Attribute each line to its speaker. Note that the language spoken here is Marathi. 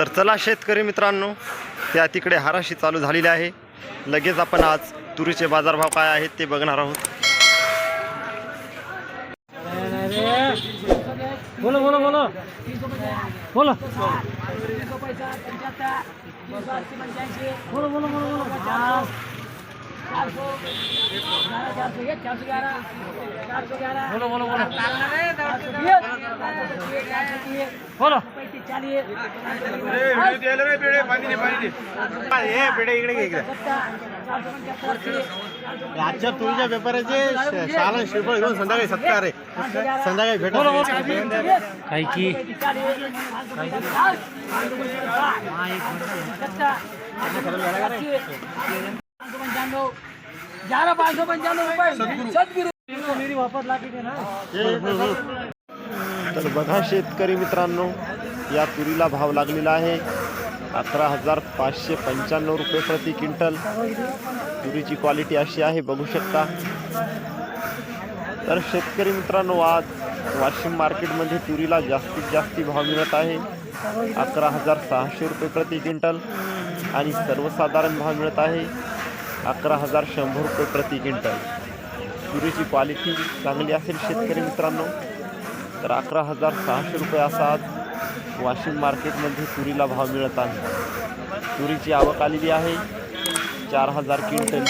Speaker 1: तर चला शेतकरी मित्रांनो त्या तिकडे हाराशी चालू झालेली आहे. लगेच आपण आज तुरीचे बाजारभाव काय आहेत ते बघणार आहोत.
Speaker 2: बोला. बोला. बोला बोला बोला बोला. बोला बोला बोला. बोलो.
Speaker 1: आजच्या तुरीच्या व्यापाराचे शाला श्रीफळ घेऊन संध्याकाळी सत्कार आहे. संध्याकाळी भेट
Speaker 2: काय की
Speaker 3: ग्यारह पाँच सौ पंचानवे रुपये सदगुरु.
Speaker 2: मेरी वापस ला के देना
Speaker 1: तर बघा शेतकरी मित्रांनो या तुरीला भाव लागलेला आहे. अकरा हजार पाचशे पंच्याण्णव रुपये प्रति क्विंटल. तुरीची क्वालिटी अशी आहे बघू शकता. तर शेतकरी मित्रांनो आज वाशिम मार्केटमध्ये तुरीला जास्तीत जास्ती भाव मिळत आहे. अकरा हजार सहाशे रुपये प्रति क्विंटल आणि सर्वसाधारण भाव मिळत आहे. अकरा हजार शंभर रुपये प्रति क्विंटल. तुरीची क्वालिटी चांगली असेल शेतकरी मित्रांनो. तर अकरा हजार सहाशे रुपये असा आज वाशिम मार्केटमध्ये तुरीला भाव मिळत आहे. तुरीची आवक आलेली आहे. चार हजार क्विंटल